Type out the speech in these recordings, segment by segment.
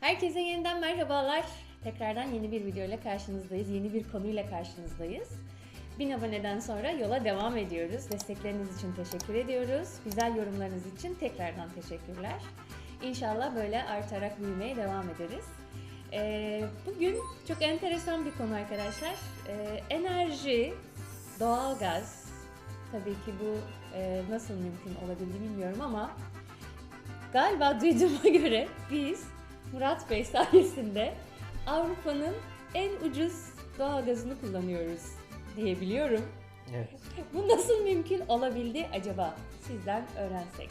Herkese yeniden merhabalar. Tekrardan yeni bir video ile karşınızdayız. Yeni bir konuyla karşınızdayız. 1000 aboneden sonra yola devam ediyoruz. Destekleriniz için teşekkür ediyoruz. Güzel yorumlarınız için tekrardan teşekkürler. İnşallah böyle artarak büyümeye devam ederiz. Ee, bugün çok enteresan bir konu arkadaşlar. Ee, enerji, doğalgaz. Tabii ki bu e, nasıl mümkün olabildi bilmiyorum ama galiba duyduğuma göre biz Murat Bey sayesinde Avrupa'nın en ucuz doğalgazını kullanıyoruz diyebiliyorum. Evet. Bu nasıl mümkün olabildi acaba? Sizden öğrensek.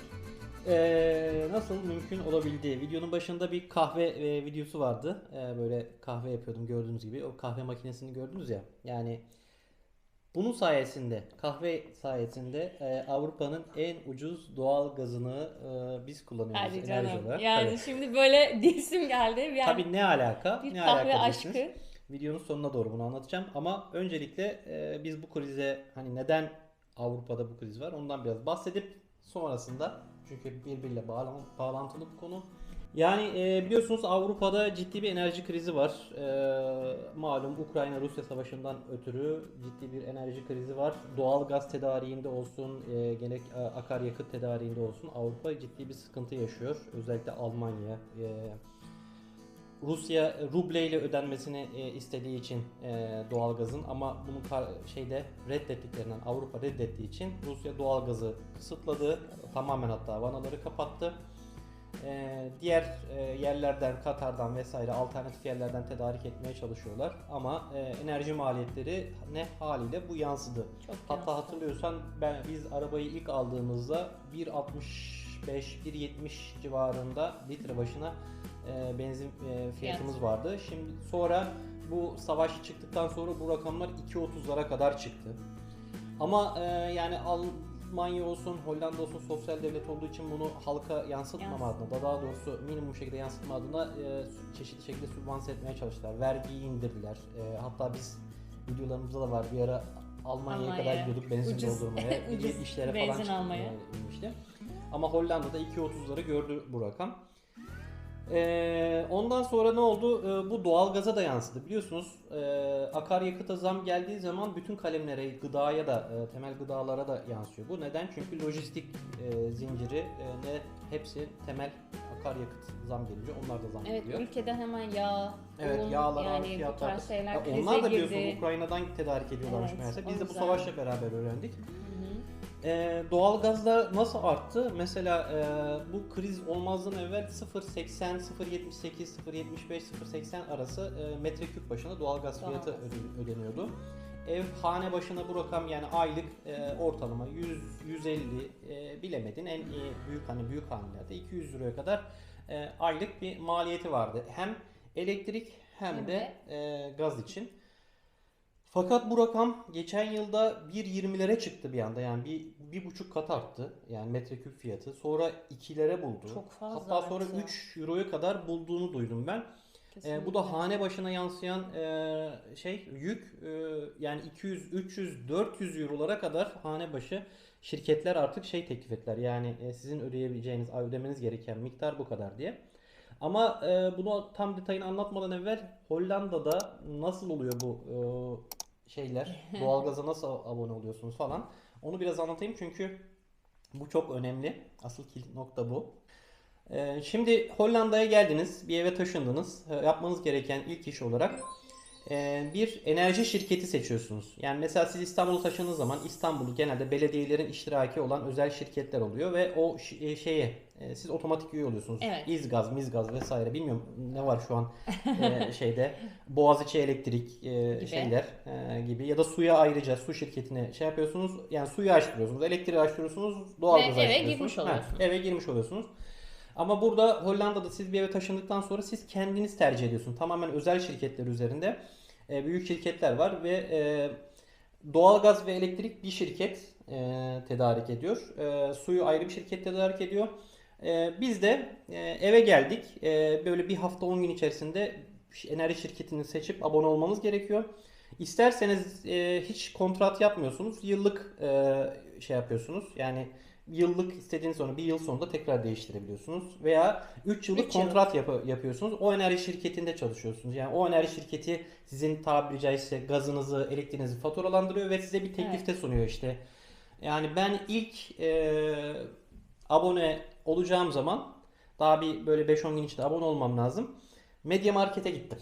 Ee, nasıl mümkün olabildiği. Videonun başında bir kahve e, videosu vardı. Ee, böyle kahve yapıyordum gördüğünüz gibi. O kahve makinesini gördünüz ya. Yani bunun sayesinde, kahve sayesinde e, Avrupa'nın en ucuz doğal gazını e, biz kullanıyoruz Hadi enerji canım. olarak. Yani Tabii. şimdi böyle diyesim geldi. Yani Tabii ne alaka? bir ne kahve alaka aşkı. Videonun sonuna doğru bunu anlatacağım. Ama öncelikle e, biz bu krize hani neden Avrupa'da bu kriz var ondan biraz bahsedip sonrasında çünkü birbiriyle bağlan- bağlantılı bu konu. Yani e, biliyorsunuz Avrupa'da ciddi bir enerji krizi var. E, malum Ukrayna-Rusya savaşından ötürü ciddi bir enerji krizi var. Doğal gaz tedariğinde olsun, e, gerek e, akaryakıt tedariğinde olsun Avrupa ciddi bir sıkıntı yaşıyor. Özellikle Almanya, e, Rusya ruble ile ödenmesini e, istediği için e, doğalgazın ama bunu şeyde reddettiklerinden Avrupa reddettiği için Rusya doğalgazı kısıtladı. Tamamen hatta vanaları kapattı. E, diğer e, yerlerden Katar'dan vesaire alternatif yerlerden tedarik etmeye çalışıyorlar ama e, enerji maliyetleri ne haliyle bu yansıdı. Çok Hatta yansıdı. hatırlıyorsan ben biz arabayı ilk aldığımızda 1.65-1.70 civarında litre başına e, benzin e, fiyatımız Fiyat. vardı. Şimdi sonra bu savaş çıktıktan sonra bu rakamlar 2.30'lara kadar çıktı. Ama e, yani Almanya olsun, Hollanda olsun sosyal devlet olduğu için bunu halka yansıtmama Yans- adına, da daha doğrusu minimum şekilde yansıtma adına e, çeşitli şekilde sübvanse etmeye çalıştılar. Vergiyi indirdiler. E, hatta biz videolarımızda da var bir ara Almanya'ya kadar Almanya'ya. gidiyorduk benzin Ucuz- doldurmaya. ucuz 70'lere falan benzin çıktı, almaya. inmişti. Ama Hollanda'da 2.30'ları gördü bu rakam. Ee, ondan sonra ne oldu? Ee, bu doğalgaza da yansıdı. Biliyorsunuz e, akaryakıta zam geldiği zaman bütün kalemlere, gıdaya da, e, temel gıdalara da yansıyor. Bu neden? Çünkü lojistik e, zinciri e, ne hepsi temel akaryakıt zam gelince onlar da zam Evet geliyor. ülkede hemen yağ, Evet un, yağlar, yani bu fiyatlar. tarz şeyler Ya onlar da girdi. biliyorsunuz Ukrayna'dan tedarik ediyorlarmış Evet, meğerse. Biz de bu savaşla beraber öğrendik. Hı. Ee, doğalgazda nasıl arttı? Mesela e, bu kriz olmazdan evvel 0.80, 0.78, 0.75, 0.80 arası e, metreküp başına doğalgaz fiyatı Doğalgaz. öde- ödeniyordu. Ev hane başına bu rakam yani aylık e, ortalama 100 150 e, bilemedin en iyi büyük hani büyük hanelerde 200 liraya kadar e, aylık bir maliyeti vardı. Hem elektrik hem, Hem de, e, gaz için. Fakat bu rakam geçen yılda 1.20'lere çıktı bir anda yani bir, bir buçuk kat arttı yani metreküp fiyatı. Sonra 2'lere buldu. Çok fazla Hatta sonra arttı. 3 euroya kadar bulduğunu duydum ben. Ee, bu Kesinlikle. da hane başına yansıyan e, şey yük e, yani 200, 300, 400 eurolara kadar hane başı şirketler artık şey teklif ettiler. Yani e, sizin ödeyebileceğiniz, ödemeniz gereken miktar bu kadar diye. Ama e, bunu tam detayını anlatmadan evvel Hollanda'da nasıl oluyor bu e, şeyler? Doğalgaza nasıl abone oluyorsunuz falan. Onu biraz anlatayım çünkü bu çok önemli. Asıl kilit nokta bu. Ee, Şimdi Hollanda'ya geldiniz, bir eve taşındınız. Ee, Yapmanız gereken ilk iş olarak bir enerji şirketi seçiyorsunuz. Yani mesela siz İstanbul'a taşındığınız zaman İstanbul'u genelde belediyelerin iştiraki olan özel şirketler oluyor ve o e, şeye e, siz otomatik üye oluyorsunuz. Evet. İzgaz, Mizgaz vesaire bilmiyorum ne var şu an e, şeyde. Boğaziçi Elektrik Gibi. şeyler gibi ya da suya ayrıca su şirketine şey yapıyorsunuz. Yani suyu açtırıyorsunuz, elektriği açtırıyorsunuz, doğalgazı Ve eve açtırıyorsunuz. girmiş Ha, oluyorsunuz. eve girmiş oluyorsunuz. Ama burada Hollanda'da siz bir eve taşındıktan sonra siz kendiniz tercih ediyorsunuz. Tamamen özel şirketler üzerinde e, büyük şirketler var ve e, doğalgaz ve elektrik bir şirket e, tedarik ediyor. E, suyu ayrı bir şirket tedarik ediyor. E, biz de e, eve geldik. E, böyle bir hafta 10 gün içerisinde enerji şirketini seçip abone olmamız gerekiyor. İsterseniz e, hiç kontrat yapmıyorsunuz. Yıllık e, şey yapıyorsunuz. Yani yıllık istediğiniz sonra bir yıl sonunda tekrar değiştirebiliyorsunuz. Veya 3 yıllık Üç yıl. kontrat yapı- yapıyorsunuz. O enerji şirketinde çalışıyorsunuz. Yani o enerji şirketi sizin tabiri caizse gazınızı, elektriğinizi faturalandırıyor ve size bir teklifte sunuyor işte. Yani ben ilk e, abone olacağım zaman daha bir böyle 5-10 gün içinde abone olmam lazım. Media Market'e gittim.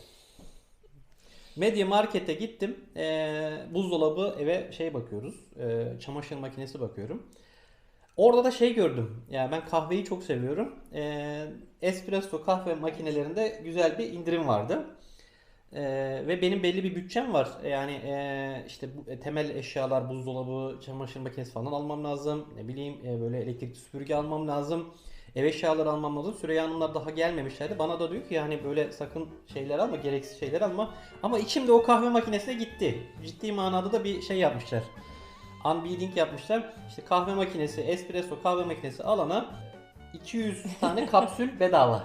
Media Market'e gittim. Ee, buzdolabı eve şey bakıyoruz. ee, çamaşır makinesi bakıyorum. Orada da şey gördüm. Yani ben kahveyi çok seviyorum. Ee, espresso kahve makinelerinde güzel bir indirim vardı. Ee, ve benim belli bir bütçem var. Yani ee, işte bu, e, temel eşyalar, buzdolabı, çamaşır makinesi falan almam lazım. Ne bileyim e, böyle elektrikli süpürge almam lazım. Ev eşyaları almam lazım. Süreyya Hanımlar daha gelmemişlerdi. Bana da diyor ki yani böyle sakın şeyler alma, gereksiz şeyler alma. Ama içimde o kahve makinesine gitti. Ciddi manada da bir şey yapmışlar. Unbeading yapmışlar. İşte kahve makinesi, espresso kahve makinesi alana 200 tane kapsül bedava.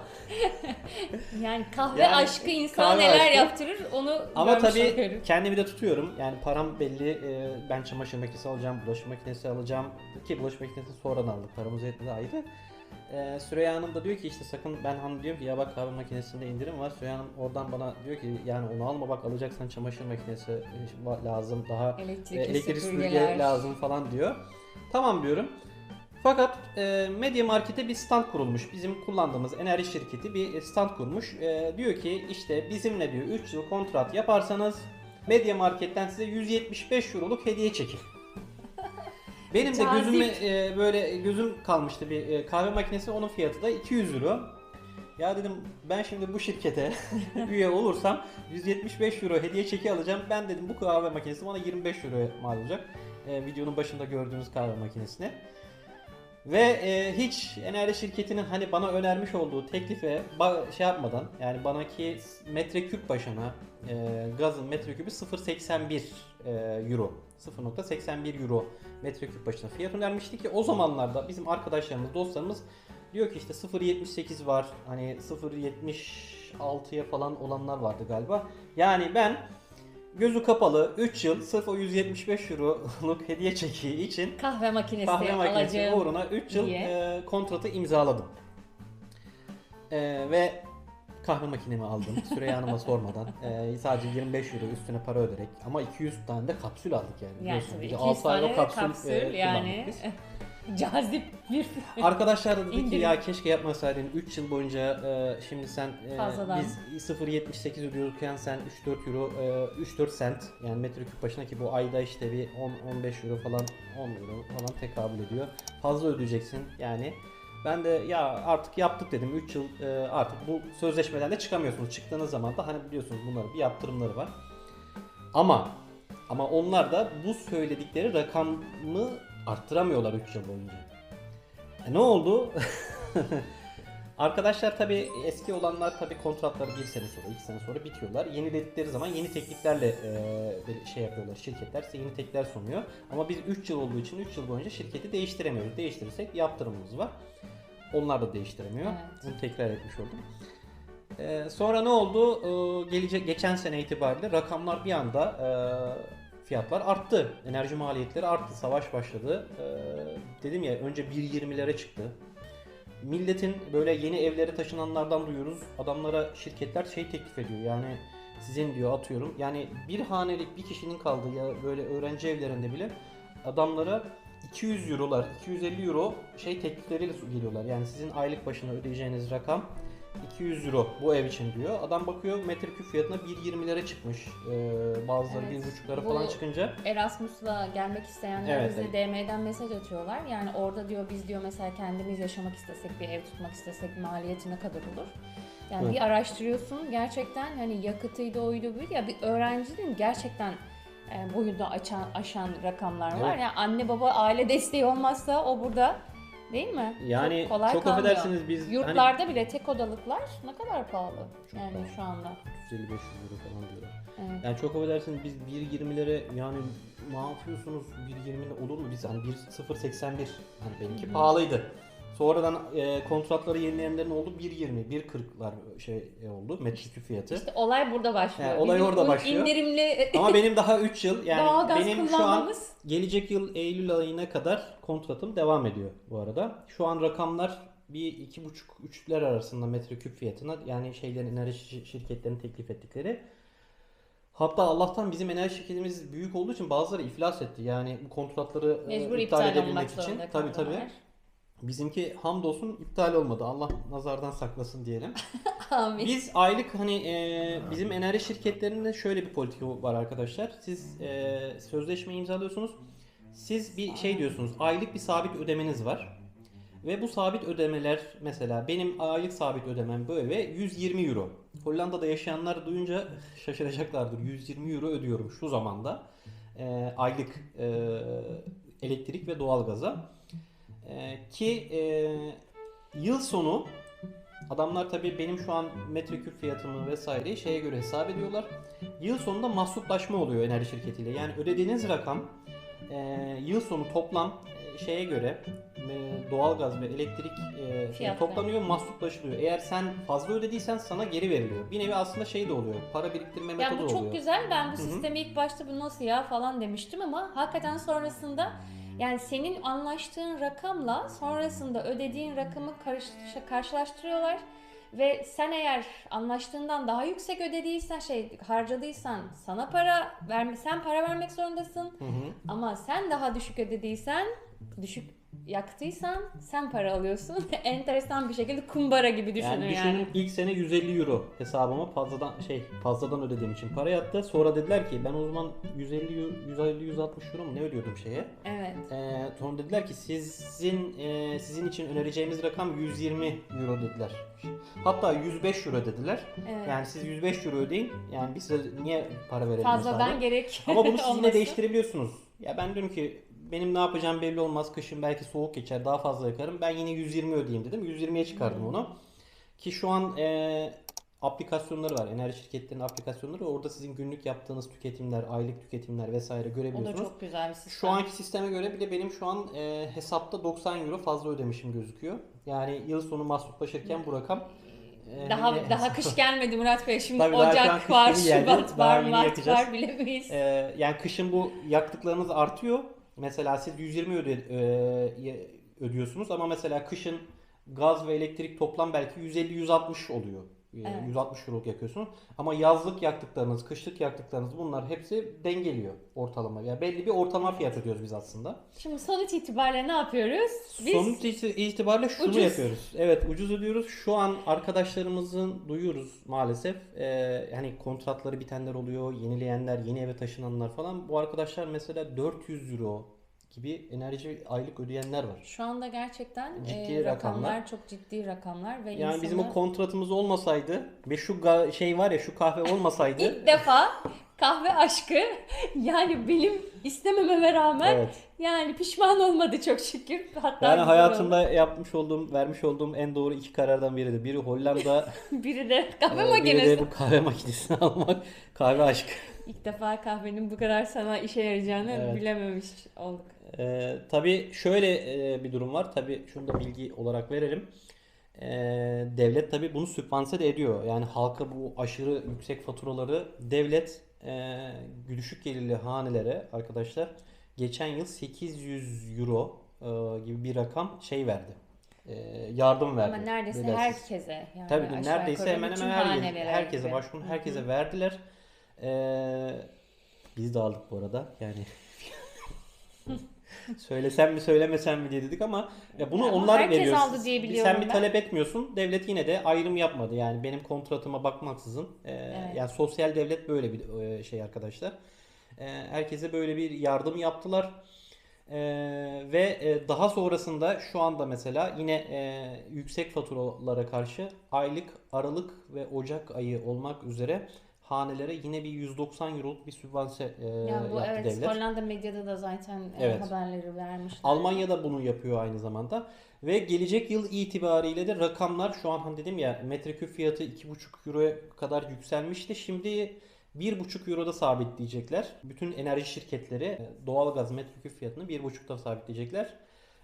Yani kahve Yani aşkı insana kahve neler aşkı. yaptırır onu Ama tabii oluyorum. kendimi de tutuyorum. Yani param belli. Ee, Ben çamaşır makinesi alacağım, bulaşık makinesi alacağım. Ki bulaşık makinesini sonradan aldık. Paramız yetmedi ayrı. Ee, Süreyya Hanım da diyor ki işte sakın ben hanım diyorum ki ya bak kahve makinesinde indirim var. Süreyya Hanım oradan bana diyor ki yani onu alma bak alacaksan çamaşır makinesi e, lazım daha Elektrikli, e, elektrikli süpürge lazım falan diyor. Tamam diyorum. Fakat e, Media Market'e bir stand kurulmuş. Bizim kullandığımız enerji şirketi bir stand kurmuş. E, diyor ki işte bizimle diyor 3 yıl kontrat yaparsanız Media Market'ten size 175 euroluk hediye çekin. Benim de Cazip. gözüme e, böyle gözüm kalmıştı bir e, kahve makinesi onun fiyatı da 200 euro. Ya dedim ben şimdi bu şirkete üye olursam 175 euro hediye çeki alacağım. Ben dedim bu kahve makinesi bana 25 euro mal olacak. E, videonun başında gördüğünüz kahve makinesine. Ve e, hiç enerji şirketinin hani bana önermiş olduğu teklife şey yapmadan yani bana ki metreküp başına e, gazın metreküpü 0.81 e, euro. 0.81 euro metreküp başına fiyat önermişti ki o zamanlarda bizim arkadaşlarımız, dostlarımız diyor ki işte 0.78 var. Hani 0.76'ya falan olanlar vardı galiba. Yani ben gözü kapalı 3 yıl sırf o 175 euroluk hediye çekiği için Kahve makinesi kahve makinesi uğruna 3 yıl diye. e, kontratı imzaladım. E, ve kahve makinemi aldım. Süreyya Hanım'a sormadan. E, sadece 25 euro üstüne para öderek. Ama 200 tane de kapsül aldık yani. Yani tabii Bir de 200 altı ay o tane kapsül, kapsül, e, yani biz. cazip bir Arkadaşlar da dedi ki İndirim. ya keşke yapmasaydın 3 yıl boyunca e, şimdi sen e, Fazladan. biz 0.78 ödüyorken sen 3-4 euro e, 3-4 sent yani metreküp başına ki bu ayda işte bir 10-15 euro falan 10 euro falan tekabül ediyor. Fazla ödeyeceksin yani. Ben de ya artık yaptık dedim 3 yıl e, artık bu sözleşmeden de çıkamıyorsunuz. Çıktığınız zaman da hani biliyorsunuz bunların bir yaptırımları var. Ama ama onlar da bu söyledikleri rakamı arttıramıyorlar 3 yıl boyunca. E ne oldu? Arkadaşlar tabi eski olanlar tabi kontratları bir sene sonra, iki sene sonra bitiyorlar. Yeni dedikleri zaman yeni tekliflerle e, bir şey yapıyorlar. Şirketler size yeni teklifler sunuyor. Ama biz 3 yıl olduğu için 3 yıl boyunca şirketi değiştiremiyoruz. Değiştirirsek yaptırımımız var. Onlar da değiştiremiyor. Evet. Bunu tekrar etmiş oldum. E, sonra ne oldu? E, gelecek geçen sene itibariyle rakamlar bir anda e, fiyatlar arttı. Enerji maliyetleri arttı. Savaş başladı. E, dedim ya önce 1.20'lere çıktı. Milletin böyle yeni evlere taşınanlardan duyuyoruz. Adamlara şirketler şey teklif ediyor. Yani sizin diyor atıyorum. Yani bir hanelik bir kişinin kaldığı ya böyle öğrenci evlerinde bile adamlara 200 eurolar, 250 euro şey teklifleriyle geliyorlar. Yani sizin aylık başına ödeyeceğiniz rakam 200 euro bu ev için diyor. Adam bakıyor metreküp fiyatına 1.20'lere çıkmış. Ee, bazıları Evet. 1.5'lara Bu- falan çıkınca. Erasmus'la gelmek isteyenler Evet, bize evet. DM'den mesaj atıyorlar. Yani orada diyor biz diyor mesela kendimiz yaşamak istesek bir ev tutmak istesek maliyeti ne kadar olur? Yani Evet. bir araştırıyorsun gerçekten hani yakıtıydı oydu buydu ya bir öğrencinin gerçekten e, boyunda açan, aşan rakamlar var. Evet. Yani anne baba aile desteği olmazsa o burada değil mi? Yani çok, kolay çok kalmıyor. affedersiniz biz hani Yurtlarda bile tek odalıklar ne kadar pahalı Çok yani pahalı. şu anda. 150-500 euro falan diyorlar. Evet. Yani çok affedersiniz biz 1.20'lere yani ne yapıyorsunuz 1.20'de olur mu biz hani 1.081 hani benimki Hı hı. pahalıydı. Sonradan e, kontratları yenileyenlerin oldu 1.20, 1.40'lar şey e, oldu metreküp fiyatı. İşte olay burada başlıyor. He, olay Bizim orada başlıyor. indirimli Ama benim daha 3 yıl yani doğalgaz benim şu an gelecek yıl Eylül ayına kadar kontratım devam ediyor bu arada. Şu an rakamlar bir iki buçuk üçler arasında metreküp fiyatına yani şeylerin enerji şi- şirketlerinin teklif ettikleri. Hatta Allah'tan bizim enerji şirketimiz büyük olduğu için bazıları iflas etti. Yani bu kontratları e, mecbur iptal, iptal edebilmek için. Tabii tabii. Bizimki hamdolsun iptal olmadı. Allah nazardan saklasın diyelim. Amin. Biz aylık hani e, bizim enerji şirketlerinde şöyle bir politika var arkadaşlar. Siz e, sözleşme imzalıyorsunuz. Siz bir şey diyorsunuz. Aylık bir sabit ödemeniz var. Ve bu sabit ödemeler mesela benim aylık sabit ödemem böyle 120 euro. Hollanda'da yaşayanlar duyunca şaşıracaklardır. 120 euro ödüyorum şu zamanda. E, aylık e, elektrik ve doğalgaza. E, ki e, yıl sonu Adamlar tabii benim şu an metreküp fiyatımı vesaireyi şeye göre hesap ediyorlar. Yıl sonunda mahsuplaşma oluyor enerji şirketiyle. Yani ödediğiniz rakam e, yıl sonu toplam e, şeye göre e, doğalgaz ve elektrik e, Fiyatlar. toplanıyor, mahsuplaşılıyor. Eğer sen fazla ödediysen sana geri veriliyor. Bir nevi aslında şey de oluyor. Para biriktirme Ya metodu bu çok oluyor. güzel. Ben bu hı. sistemi ilk başta bu nasıl ya falan demiştim ama hakikaten sonrasında yani senin anlaştığın rakamla sonrasında ödediğin rakamı karşılaştırıyorlar ve sen eğer anlaştığından daha yüksek ödediysen şey harcadıysan sana para verme sen para vermek zorundasın Hı hı. ama sen daha düşük ödediysen düşük yaktıysan sen para alıyorsun. Enteresan bir şekilde kumbara gibi düşünün Yani yani. düşünün ilk sene 150 euro hesabıma fazladan şey fazladan ödediğim için para yattı. Sonra dediler ki ben o zaman 150 euro- 150 160 euro mu ne ödüyordum şeye? Evet. Ee, sonra dediler ki sizin e, sizin için önereceğimiz rakam 120 euro dediler. Hatta 105 euro dediler. Evet. Yani siz 105 euro ödeyin. Yani biz size niye para verelim Fazladan hesabı? gerek Ama bunu siz yine değiştirebiliyorsunuz. Ya ben diyorum ki benim ne yapacağım belli olmaz. Kışın belki soğuk geçer, daha fazla yakarım. Ben yine 120 ödeyeyim dedim. 120'ye çıkardım Hmm. onu. Ki şu an e, aplikasyonları var. Enerji şirketlerinin aplikasyonları. Orada sizin günlük yaptığınız tüketimler, aylık tüketimler vesaire O da görebiliyorsunuz. çok güzel bir sistem. Şu anki sisteme göre bile benim şu an e, hesapta 90 euro fazla ödemişim gözüküyor. Yani yıl sonu mahsuplaşırken bu rakam e, daha yine- daha kış gelmedi Murat Bey. Şimdi Tabii Ocak var. Şubat var, Mart var bilemeyiz. Ee, yani kışın bu yaktıklarınız artıyor. Mesela siz 120 öde, e, ödüyorsunuz ama mesela kışın gaz ve elektrik toplam belki 150-160 oluyor. Ee, Evet. 160 euro yakıyorsunuz. Ama yazlık yaktıklarınız, kışlık yaktıklarınız bunlar hepsi dengeliyor ortalama. Yani belli bir ortalama fiyat ödüyoruz biz aslında. Şimdi sonuç itibariyle ne yapıyoruz? Biz Sonuç iti- itibariyle şunu Ucuz. yapıyoruz. Evet ucuz ödüyoruz. Şu an arkadaşlarımızın duyuyoruz maalesef. Ee, hani kontratları bitenler oluyor, yenileyenler, yeni eve taşınanlar falan. Bu arkadaşlar mesela 400 euro gibi enerji aylık ödeyenler var. şu anda gerçekten Ciddi e, rakamlar, rakamlar. çok ciddi rakamlar ve Yani insanı bizim o kontratımız olmasaydı ve şu şey var ya şu kahve olmasaydı ilk defa kahve aşkı yani benim istemememe rağmen evet. yani pişman olmadı çok şükür. Hatta Yani hayatımda yapmış olduğum, vermiş olduğum en doğru iki karardan biridir. Biri Hollanda, oldu. biri de kahve e, biri makinesi. de bu kahve makinesini almak. Kahve aşkı. İlk defa kahvenin bu kadar sana işe yarayacağını Evet. bilememiş olduk. Ee, tabii şöyle e, bir durum var. Tabii şunu da bilgi olarak verelim. Ee, devlet tabii bunu sübvanse de ediyor. Yani halka bu aşırı yüksek faturaları devlet e, düşük gelirli hanelere arkadaşlar geçen yıl 800 euro e, gibi bir rakam şey verdi. E, yardım verdi. Ama neredeyse Bedelsiz. herkese yani Tabii neredeyse hemen hemen her, herkese gibi. başvurun herkese verdiler. Ee, biz de aldık bu arada. Yani söylesem mi söylemesem mi diye dedik ama ya bunu Ama onlar herkes veriyor. aldı diye biliyorum Sen bir ben. talep etmiyorsun. Devlet yine de ayrım yapmadı. Yani benim kontratıma bakmaksızın. Ee, Evet. Yani sosyal devlet böyle bir e, şey arkadaşlar. Ee, herkese böyle bir yardım yaptılar. Ee, ve e, daha sonrasında şu anda mesela yine e, yüksek faturalara karşı aylık Aralık ve Ocak ayı olmak üzere hanelere yine bir 190 euroluk bir sübvanse e, bu yaptı evet devlet. Hollanda medyada da zaten e, Evet. haberleri vermişler. Almanya da bunu yapıyor aynı zamanda. Ve gelecek yıl itibariyle de rakamlar şu an hani dedim ya metreküp fiyatı 2,5 euroya kadar yükselmişti. Şimdi 1,5 euroda sabitleyecekler. Bütün enerji şirketleri e, doğalgaz metreküp fiyatını 1,5'ta sabitleyecekler.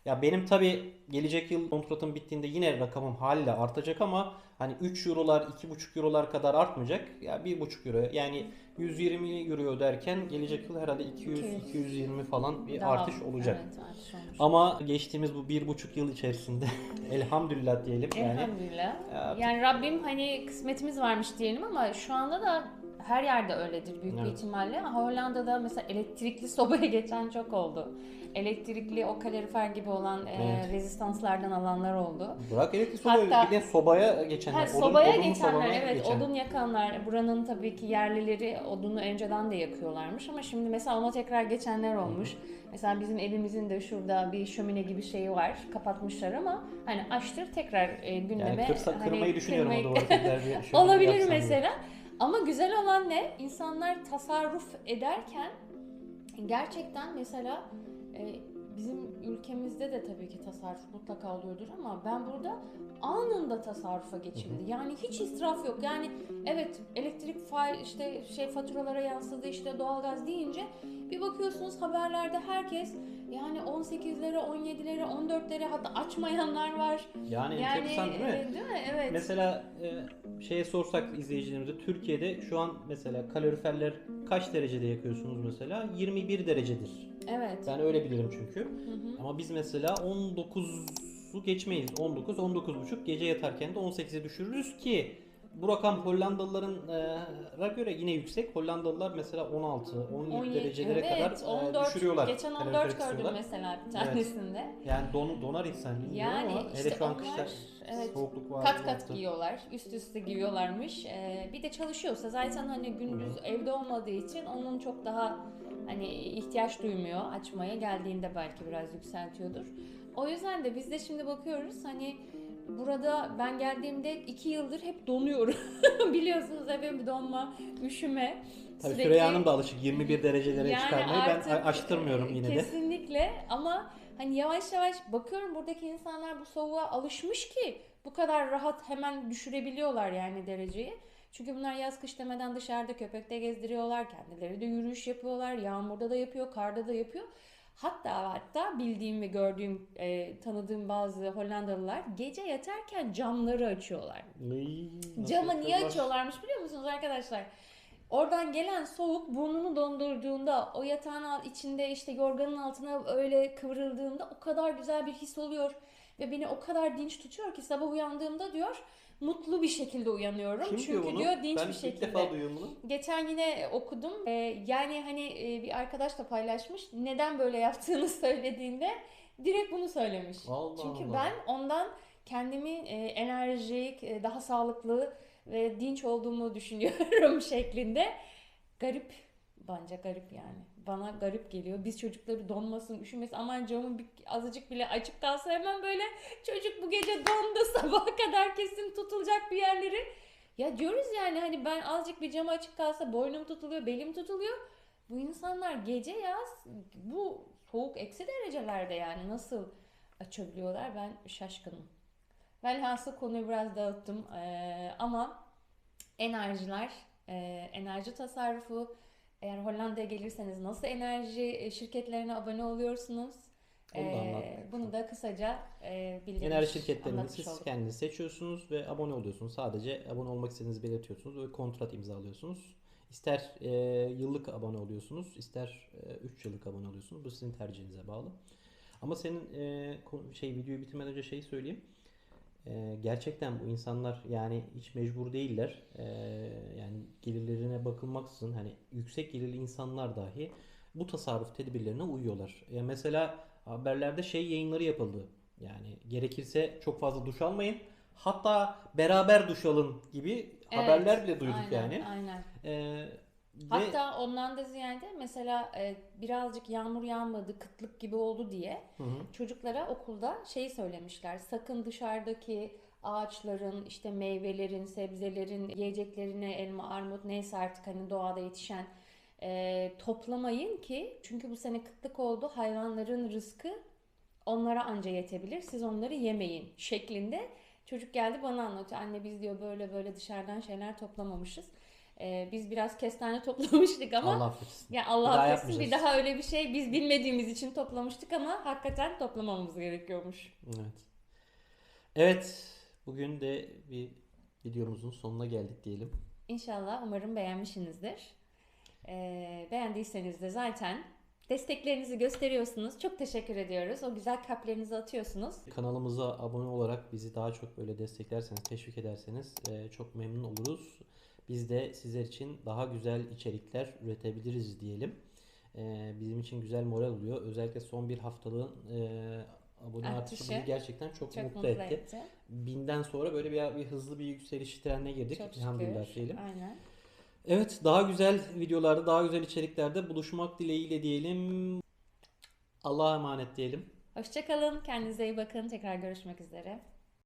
Ya benim tabii gelecek yıl kontratım bittiğinde yine rakamım haliyle artacak ama hani 3 eurolar 2,5 eurolar kadar artmayacak. Ya 1,5 euro yani 120 euro öderken gelecek yıl herhalde 200 200. 220 falan bir Daha- artış olacak. Evet, artış olmuş. Ama geçtiğimiz bu bir buçuk yıl içerisinde elhamdülillah diyelim yani Elhamdülillah. Ya- Yani Rabbim hani kısmetimiz varmış diyelim ama şu anda da her yerde öyledir büyük bir Evet. ihtimalle. Hollanda'da mesela elektrikli sobaya geçen çok oldu. Elektrikli o kalorifer gibi olan e, Evet. rezistanslardan alanlar oldu. bırak elektrik sobaya Hatta- bir de sobaya geçenler. Ha, odun- sobaya odunlu geçenler evet geçen. odun yakanlar buranın tabii ki yerlileri odunu önceden de yakıyorlarmış ama şimdi mesela ona tekrar geçenler olmuş. Mesela bizim evimizin de şurada bir şömine gibi şeyi var kapatmışlar ama hani açtır tekrar e, gündeme. Yani kırsa, hani kırmayı düşünüyorum kırmayı- o duvarı bir şey Olabilir yapsam diye. Ama güzel olan ne? İnsanlar tasarruf ederken gerçekten mesela e, bizim ülkemizde de tabii ki tasarruf mutlaka oluyordur ama ben burada anında tasarrufa geçildi. Yani hiç israf yok. Yani evet elektrik fa işte şey faturalara yansıdı işte doğalgaz deyince bir bakıyorsunuz haberlerde herkes yani 18'lere, 17'lere, 14'lere hatta açmayanlar var. Yani, Yani enteresan değil mi? e, değil mi? Evet. Mesela e, şeye sorsak izleyicilerimize Türkiye'de şu an mesela kaloriferler kaç derecede yakıyorsunuz mesela? 21 derecedir. evet. Ben öyle bilirim çünkü. Hı hı. Ama biz mesela 19'u geçmeyiz. 19, 19,5 gece yatarken de 18'e düşürürüz ki bu rakam Hollandalıların e, göre yine yüksek. Hollandalılar mesela 16, 17, 17, derecelere evet, kadar e, 14, düşürüyorlar. Geçen 14 kalorifer gördüm mesela bir Evet. tanesinde. Yani don, donar insan Yani ama işte hele şu an kışlar evet, soğukluk var. Kat kat vardı. giyiyorlar, üst üste giyiyorlarmış. Ee, bir de çalışıyorsa zaten hani gündüz evde olmadığı için onun çok daha hani ihtiyaç duymuyor açmaya geldiğinde belki biraz yükseltiyordur. O yüzden de biz de şimdi bakıyoruz hani burada ben geldiğimde iki yıldır hep donuyorum. Biliyorsunuz bir donma, üşüme. Tabii sürekli- Süreyya Hanım da alışık 21 derecelere Yani çıkarmayı. Ben artık, açtırmıyorum yine de. Kesinlikle ama hani yavaş yavaş bakıyorum buradaki insanlar bu soğuğa alışmış ki bu kadar rahat hemen düşürebiliyorlar yani dereceyi. Çünkü bunlar yaz kış demeden dışarıda köpekte gezdiriyorlar, kendileri de yürüyüş yapıyorlar, yağmurda da yapıyor, karda da yapıyor. Hatta hatta bildiğim ve gördüğüm, e, tanıdığım bazı Hollandalılar gece yatarken camları açıyorlar. Nasıl Camı niye açıyorlarmış biliyor musunuz arkadaşlar? Oradan gelen soğuk burnunu dondurduğunda, o yatağın içinde işte yorganın altına öyle kıvrıldığında o kadar güzel bir his oluyor. Ve beni o kadar dinç tutuyor ki sabah uyandığımda diyor mutlu bir şekilde uyanıyorum. Kim Çünkü diyor bunu? diyor dinç ben bir ilk şekilde. defa duyuyorum bunu. Geçen yine okudum. Ee, yani hani e, bir arkadaş da paylaşmış. Neden böyle yaptığını söylediğinde direkt bunu söylemiş. Allah Çünkü Allah. ben ondan kendimi e, enerjik, e, daha sağlıklı ve dinç olduğumu düşünüyorum şeklinde. Garip. Bence garip yani. Bana garip geliyor. Biz çocukları donmasın, üşümesin. Aman camın bir, azıcık bile açık kalsa hemen böyle çocuk bu gece dondu sabaha kadar kesin tutulacak bir yerleri. Ya diyoruz yani hani ben azıcık bir cam açık kalsa boynum tutuluyor, belim tutuluyor. Bu insanlar gece yaz bu soğuk eksi derecelerde yani nasıl açabiliyorlar ben şaşkınım. Velhasıl konuyu biraz dağıttım Ee, ama enerjiler, e, enerji tasarrufu, eğer Hollanda'ya gelirseniz nasıl enerji e, şirketlerine abone oluyorsunuz? Onu da Ee, bunu da kısaca e, bildirmiş, Enerji şirketlerini siz olduk. kendiniz seçiyorsunuz ve abone oluyorsunuz. Sadece abone olmak istediğinizi belirtiyorsunuz ve kontrat imzalıyorsunuz. İster e, yıllık abone oluyorsunuz, ister 3 yıllık abone oluyorsunuz. Bu sizin tercihinize bağlı. Ama senin e, şey videoyu bitirmeden önce şeyi söyleyeyim. E, gerçekten bu insanlar yani hiç mecbur değiller. E, yani gelirlerine bakılmaksızın hani yüksek gelirli insanlar dahi bu tasarruf tedbirlerine uyuyorlar. Ya mesela haberlerde şey yayınları yapıldı. Yani gerekirse çok fazla duş almayın. Hatta beraber duş alın gibi haberler bile duyduk aynen, yani. Aynen. E, ve- Hatta ondan da ziyade mesela e, birazcık yağmur yağmadı, kıtlık gibi oldu diye Hı hı. çocuklara okulda şeyi söylemişler. Sakın dışarıdaki ağaçların, işte meyvelerin, sebzelerin, yiyeceklerini, elma, armut neyse artık hani doğada yetişen e, toplamayın ki çünkü bu sene kıtlık oldu. Hayvanların rızkı onlara anca yetebilir. Siz onları yemeyin şeklinde. Çocuk geldi bana anlatıyor. Anne biz diyor böyle böyle dışarıdan şeyler toplamamışız. Ee, biz biraz kestane toplamıştık ama Allah affetsin. ya Bir Allah daha affetsin bir yapmayacağız. daha öyle bir şey biz bilmediğimiz için toplamıştık ama hakikaten toplamamız gerekiyormuş. Evet. Evet. Bugün de bir videomuzun sonuna geldik diyelim. İnşallah umarım beğenmişsinizdir. Ee, beğendiyseniz de zaten desteklerinizi gösteriyorsunuz. Çok teşekkür ediyoruz. O güzel kalplerinizi atıyorsunuz. Kanalımıza abone olarak bizi daha çok böyle desteklerseniz, teşvik ederseniz e, çok memnun oluruz. Biz de sizler için daha güzel içerikler üretebiliriz diyelim. E, bizim için güzel moral oluyor. Özellikle son bir haftalığın e, abone artışı Artışı bizi gerçekten çok, Çok mutlu, mutlu etti. etti. Binden sonra böyle bir, bir hızlı bir yükseliş trenine girdik. Çok Elhamdülillah diyelim. Aynen. Evet daha güzel videolarda, daha güzel içeriklerde buluşmak dileğiyle diyelim. Allah'a emanet diyelim. Hoşçakalın. Kendinize iyi bakın. Tekrar görüşmek üzere.